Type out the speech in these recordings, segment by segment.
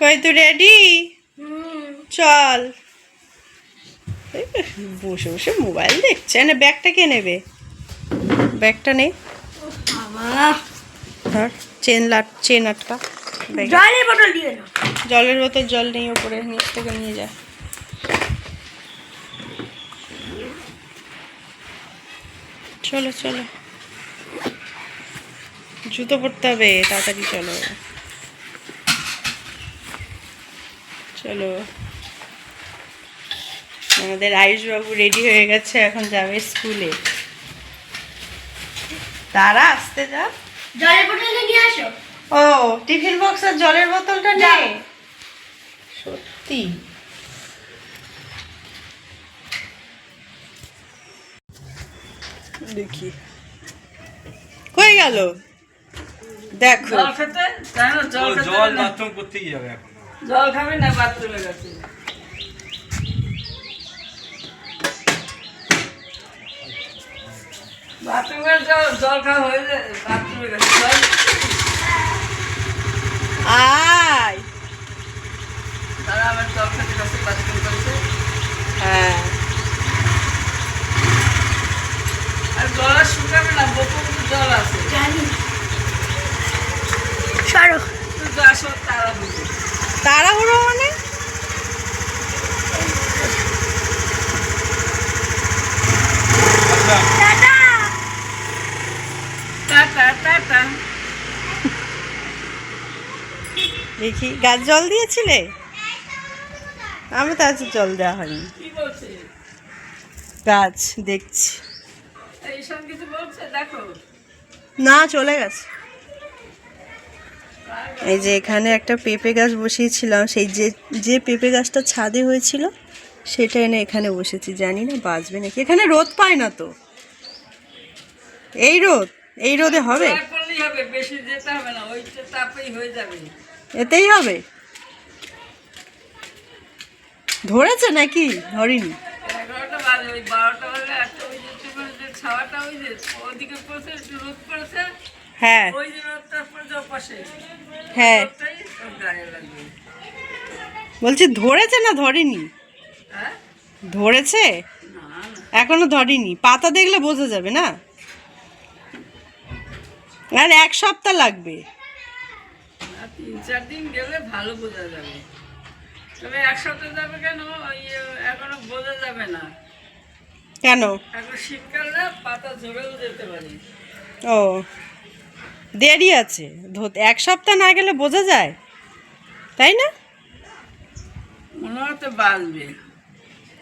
কই তুই রেডি চল। বসে বসে মোবাইল দেখছে। না ব্যাগটা কে নেবে? ব্যাগটা নেই ধর চেন লাট চেন আটকা। জলের বোতল জল নেই ওপরে। নিচ থেকে নিয়ে যা। চলো চলো। জুতো পরতে হবে। তাড়াতাড়ি চলো। চলো। আমাদের আয়ুষবাবু রেডি হয়ে গেছে এখন যাবে স্কুলে তারা আসতে যা জলের বোতল নিয়ে আসো। ও টিফিন বক্স আর জলের বোতলটা। নেই? সত্যি? দেখি। কই গেল। দেখো। জল খেতে? না জল খেতে জল না। বাথরুম করতেই যাবে এখন। জল খাবেন না বাথরুমে গেছে? বাথরুমের জল জল খাওয়া হয়ে যায় বাথরুমে গেছে। জল আয়। তারা আবার জল খেতে গেছে বাথরুম করছে হ্যাঁ আর জল আর শুকাবে না বোতল জল আছে জানি সরো তুই আসো তারা বুঝে তাড়াহুড়ো মানে আচ্ছা টাটা টাটা টাটা দেখি গাছ জল দিয়েছিলে? আমি তো আজ জল দেওয়া হয়নি। গাছ দেখছি। না চলে গেছে। এই যে এখানে একটা পেঁপে গাছ বসিয়েছিলাম সেই যে যে পেঁপে গাছটা ছাদে হয়েছিল সেটা এনে এখানে বসেছি। জানি না বাঁচবে নাকি? এখানে রোদ পায় না তো। এই রোদ এই রোদে হবে? হবে বেশি যেতে হবে না ওইটা তাপেই হয়ে যাবে। এতেই হবে। ধরেছে নাকি? ধরিনি। হ্যাঁ। হ্যাঁ। বলছি ধরেছে না ধরেনি? হ্যাঁ? ধরেছে? এখনও ধরেনি। পাতা দেখলে বোঝা যাবে না? আর এক সপ্তাহ লাগবে। আর তিন চার দিন গেলে ভালো বোঝা যাবে। তবে এক সপ্তাহ যাবে কেন? ওই এখনও বোঝা যাবে না। কেন? এখন শীতকাল না পাতা ঝরেও যেতে পারে। ও দেরি আছে। এক সপ্তাহ না গেলে বোঝা যায় তাই না? মনে হতে বাঁচবে।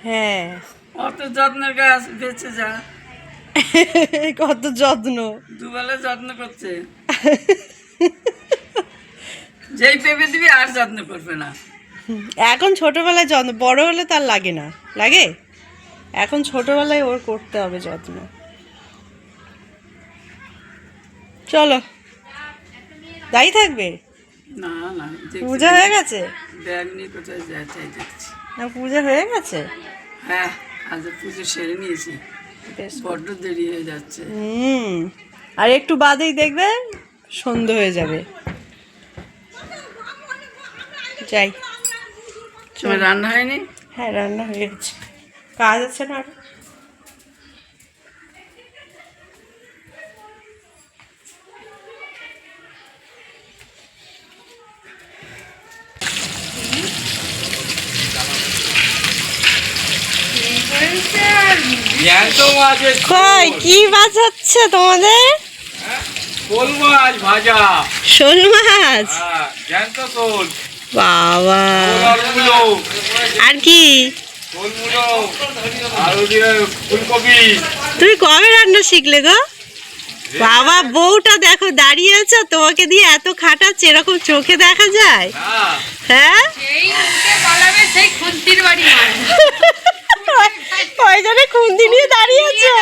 হ্যাঁ। অত যত্নের গাছ বেঁচে যা। কত যত্ন। দুবেলা যত্ন করছে। যেই পেঁপে দিবি আর যত্ন করবে না। এখন ছোটবেলায় যত্ন বড় হলে তার লাগে না। লাগে? এখন ছোটবেলায় ওর করতে হবে যত্ন। চলো। দায়ী থাকবে? না না পূজা হয়ে গেছে? ব্যাগ নিয়ে কোথায় যায় তাই দেখছি। না পূজা হয়ে গেছে? হ্যাঁ আজ পুজো সেরে নিয়েছি। বড্ড দেরি হয়ে যাচ্ছে। হুম। আর একটু বাদেই দেখবে সন্ধে হয়ে যাবে। যাই তোমার রান্না হয়নি? হ্যাঁ রান্না হয়ে গেছে। কাজ আছে না কই কি মাছ হচ্ছে তোমাদের? শোল মাছ ভাজা। শোল মাছ? হ্যাঁ জ্যান্ত শোল। বাবা। আর কি? তুমি কবে রান্না শিখলে গো? বাবা বউটা দেখো দাঁড়িয়ে আছে তোমাকে দিয়ে এত খাটাচ্ছে এরকম চোখে দেখা যায়? হ্যাঁ? ওই জন্য খুন্তি নিয়ে দাঁড়িয়ে আছো।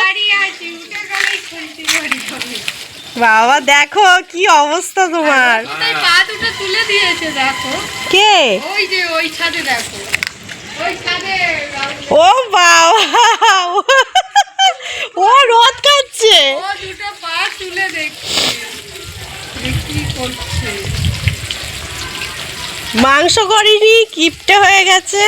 বাবা দেখো কি অবস্থা তোমার। পা দুটো তুলে দিয়েছে দেখো। কে? ওই যে ওই ছাদে দেখো। ওই ছাদে ও বাবা ও রদ খাচ্ছে ও দুটো পা তুলে দেখছে করছে। মাংস করিনি কিপটে হয়ে গেছে।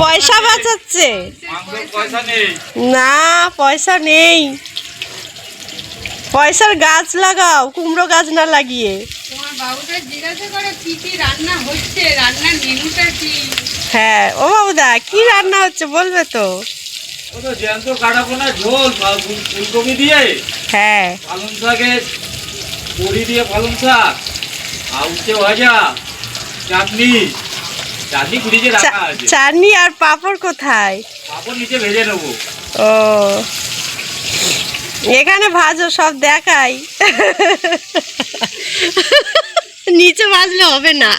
পয়সা বাঁচাচ্ছে। মাংসের পয়সা নেই। না পয়সা নেই। পয়সার গাছ লাগাও কুমড়ো গাছ না লাগিয়ে। তোমার বাবুটা জিজ্ঞাসা করে কি কি রান্না হচ্ছে রান্নার মেনুটা কি? হ্যাঁ ও বাবুদা কি রান্না হচ্ছে বলবে তো? ও তো জ্যান্ত কাটাপোনা ঝোল ফুলকপি দিয়ে হ্যাঁ। পালং শাকের বড়ি দিয়ে পালং শাক আর উচ্ছে ভাজা চাটনি। চাটনি রাখা আছে। চাটনি আর পাঁপড় কোথায়? পাপড় নিচে ভেজে নেব। ও। এখানে ভাজো সব দেখাই। নিচে ভাজলে হবে না।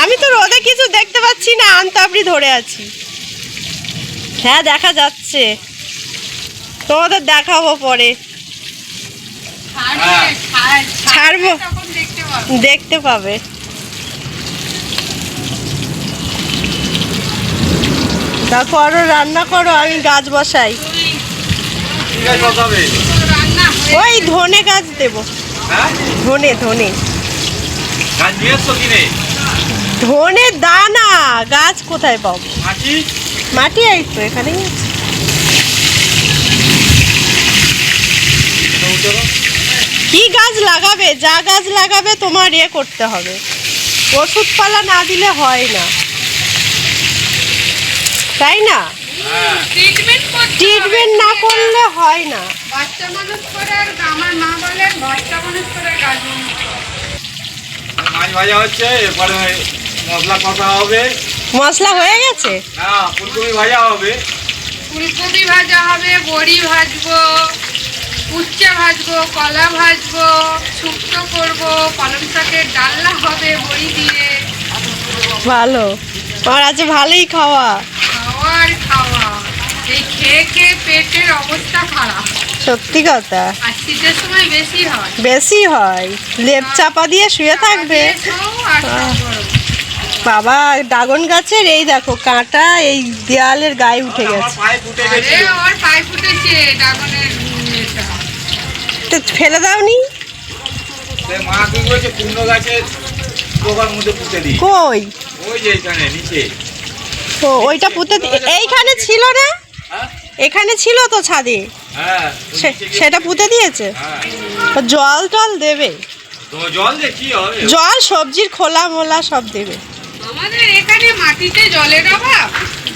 আমি তো রোদে কিছু দেখতে পাচ্ছি না আনতাবড়ি ধরে আছি। হ্যাঁ দেখা যাচ্ছে। তোমাদের দেখাবো পরে। ছাড়বে। ছাড় ছাড়বো। দেখতে পাবো দেখতে পাবে তা করো রান্না করো, আমি গাছ বসাই। ওই ধনে গাছ দেব। ধনে ধনে। ধনে দানা, গাছ কোথায় পাবো? মাটি এই তো, এখানেই। কি গাছ লাগাবে? যা গাছ লাগাবে, তোমার এ করতে হবে। ওষুধপালা না দিলে হয় না। তাই না? হ্যাঁ ট্রিটমেন্ট না করলে হয় না। বাচ্চা মানুষ করে আর আমার মা বলে বাচ্চা মানুষ করে করে। মাছ ভাজা হচ্ছে এরপরে মশলা কষা হবে। মশলা হয়ে গেছে? না ফুলকপি ভাজা হবে। ফুলকপি ভাজা হবে বড়ি ভাজবো উচ্চা ভাজবো কলা ভাজবো শুক্তো করব পালং শাকের ডাল্লা হবে বড়ি দিয়ে। ভালো। আমার আছে ভালোই খাওয়া। খাওয়ার খাওয়া। এই খেয়ে খেয়ে পেটের অবস্থা খারাপ। সত্যি কথা। আর শীতের সময় বেশি হয়। বেশি হয়। লেপ চাপা দিয়ে শুয়ে থাকবে। গরম। বাবা ড্রাগন গাছের এই দেখো কাঁটা এই দেয়ালের গায়ে উঠে গেছে। পায়ে ফুটে আরে গেছে ওর পায়ে ফুটেছে ড্রাগনের এটা তো ফেলে দাওনি? কই? ওই যে এখানে নিচে। ও ওইটা পুঁতে এইখানে ছিল না হ্যাঁ এখানে ছিল তো ছাদে। হ্যাঁ সেটা পুঁতে দিয়েছে। হ্যাঁ জল টল দেবে। জল সবজির খোলা মোলা সব দেবে। আমাদের এখানে মাটিতে জলের অভাব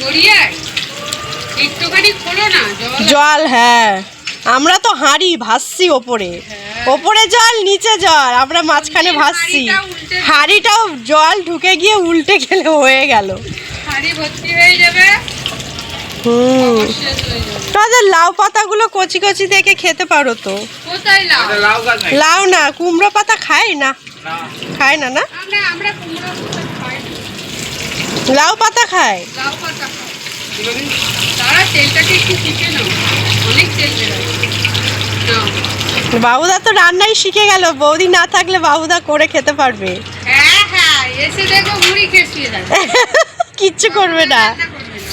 গড়িয়ায়। একটুখানি খোলো না জল। জল হ্যাঁ। আমরা তো হাঁড়ি ভাসছি ওপরে। ওপরে জল নিচে জল। আমরা মাঝখানে ভাসছি। হাঁড়িটাও জল ঢুকে গিয়ে উল্টে গেলে হয়ে গেল। হয়ে হুম। তাদের লাউ পাতাগুলো কচি কচি দেখে খেতে পারো তো। লাউ? এটা লাউ গাছ নাই লাউ না কুমড়ো পাতা খায় না? না। খায় না না? আমরা আমরা কুমড়ো পাতা খাই। না। লাউ পাতা খায় বাবুদা তো রান্নাই শিখে গেল। বৌদি না থাকলে বাবুদা করে খেতে পারবে। হ্যাঁ হ্যাঁ এসে দেখো মুড়ি খেয়ে কিচ্ছু করবে না। রান্না করবে না।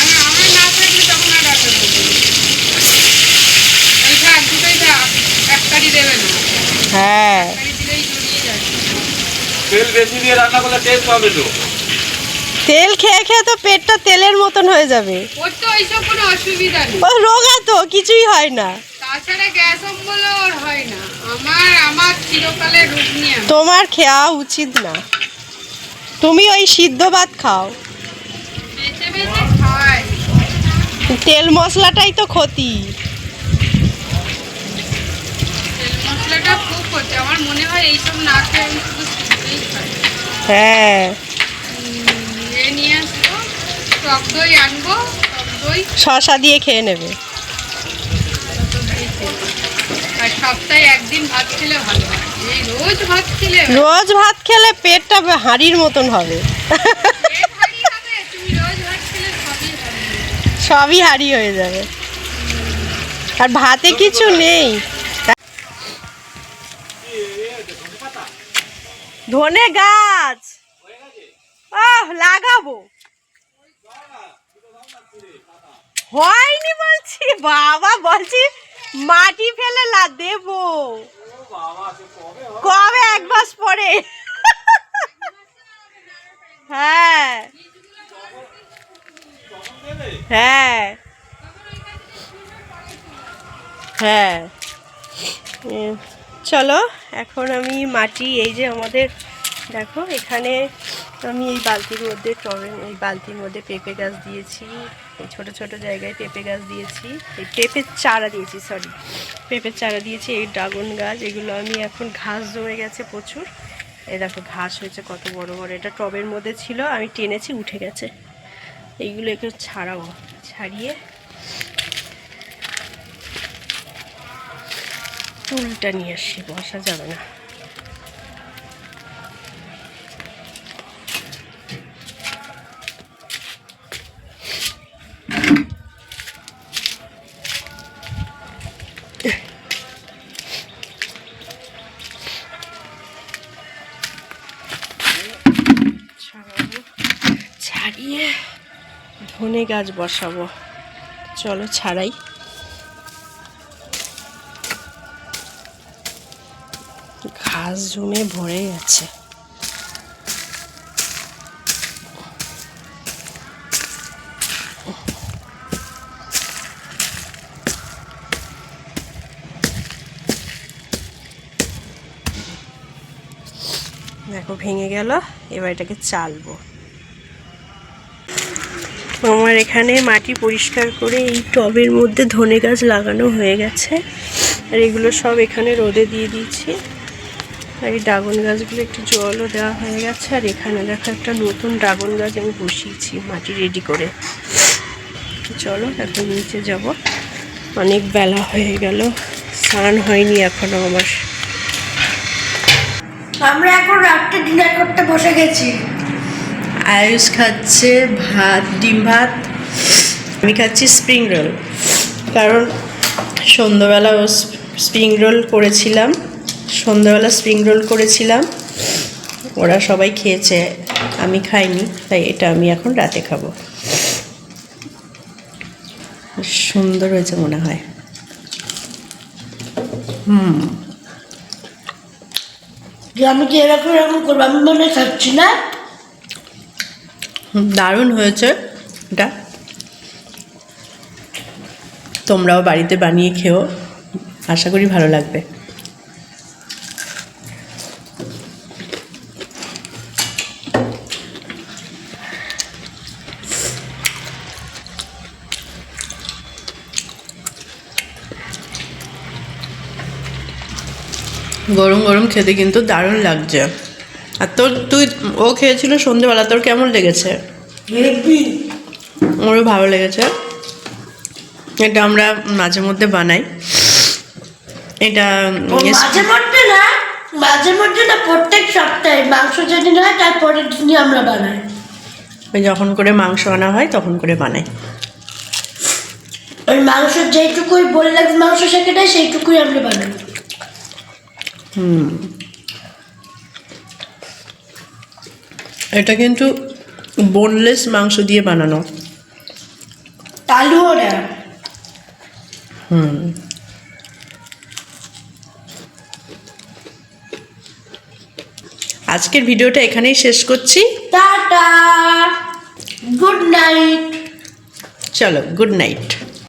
আমি আমরা না থাকলে তখন আর রান্না করবে না। ওই থাক দুটোই থাক একটারই দেবে না। হ্যাঁ। তেল বেশি দিয়ে রান্না করলে টেস্ট হবে তো। তেল খেয়ে খেয়ে তো পেটটা তেলের মতন হয়ে যাবে। ওর তো ওইসব কোনো অসুবিধা নেই। ও রোগা তো কিছুই হয় না। তাছাড়া গ্যাস অম্বল ওর হয় না। আমার আমার চিরকালে রোগ নিয়ে তোমার খাওয়া উচিত না। তুমি ওই সিদ্ধ ভাত খাও। তেল মশলাটাই তো ক্ষতি। হয় শশা দিয়ে খেয়ে নেবে। সপ্তাহে একদিন ভাত খেলে ভালো হয়। রোজ ভাত খেলে রোজ ভাত খেলে পেটটা হাঁড়ির মতন হবে। সবই হাঁড়ি হয়ে যাবে। আর ভাতে কিছু নেই। ধনে গাছ। আহ লাগাবো। হয়নি বলছি বাবা বলছি মাটি ফেলে লা দেবো। কবে এক মাস পরে? হ্যাঁ। হ্যাঁ। হ্যাঁ। চলো, এখন আমি মাটি, এই যে আমাদের, দেখো, এখানে আমি এই বালতির মধ্যে টবে এই বালতির মধ্যে পেঁপে গাছ দিয়েছি, এই ছোটো ছোটো জায়গায় পেঁপে গাছ দিয়েছি, এই পেঁপের চারা দিয়েছি সরি পেঁপের চারা দিয়েছি, এই ড্রাগন গাছ, এগুলো আমি এখন ঘাস জমে গেছে প্রচুর। এই দেখো ঘাস হয়েছে কত বড় বড়, এটা টবের মধ্যে ছিল, আমি টেনেছি, উঠে গেছে। এইগুলো একটু ছাড়াবো ছাড়িয়ে টুলটা নিয়ে আসি বসা যাবে না। ধনে গাছ বসাবো। চলো ছাড়াই। ঘাস জমে ভরে গেছে। দেখো, ভেঙে গেল, এবার এটাকে চালবো। আমার এখানে মাটি পরিষ্কার করে এই টবের মধ্যে ধনে গাছ লাগানো হয়ে গেছে। আর এগুলো সব এখানে রোদে দিয়ে দিয়েছি। আর এই ড্রাগন গাছগুলো একটু জলও দেওয়া হয়ে গেছে। আর এখানে দেখো একটা নতুন ড্রাগন গাছ আমি বসিয়েছি মাটি রেডি করে। চলো এখন নিচে যাব। অনেক বেলা হয়ে গেল। স্নান হয়নি এখনও আমার। আমরা এখন রাত্রে ডিনার করতে বসে গেছি। আয়ুষ খাচ্ছে ভাত, ডিম ভাত, আমি খাচ্ছি স্প্রিং রোল কারণ সন্ধ্যাবেলা ও স্প্রিং রোল করেছিলাম, সন্ধ্যাবেলা স্প্রিং রোল করেছিলাম, ওরা সবাই খেয়েছে, আমি খাইনি, তাই এটা আমি এখন রাতে খাব। সুন্দর হয়েছে মনে হয়। যে আমি কি এরকম এরকম করব? আমি মনে খাচ্ছি না। দারুণ হয়েছে এটা। তোমরাও বাড়িতে বানিয়ে খেও, আশা করি ভালো লাগবে। গরম গরম খেতে কিন্তু দারুণ লাগছে। আর তোর তুই ও খেয়েছিল সন্ধেবেলা তোর কেমন লেগেছে? আমারও ভালো লেগেছে। এটা আমরা মাঝে মধ্যে বানাই। এটা মাঝে মধ্যে না মাঝে মধ্যে না প্রত্যেক সপ্তাহে। মাংস যেদিন হয় তার পরের দিনই আমরা বানাই। যখন করে মাংস আনা হয় তখন করে বানাই। ওই মাংস যেইটুকুই বললাম মাংস সেখানে সেইটুকুই আমরা বানাই। এটা কিন্তু বোনলেস মাংস দিয়ে বানানো। আলুও না। আজকের ভিডিওটা এখানেই শেষ করছি। টাটা। Good night. চলো গুড নাইট।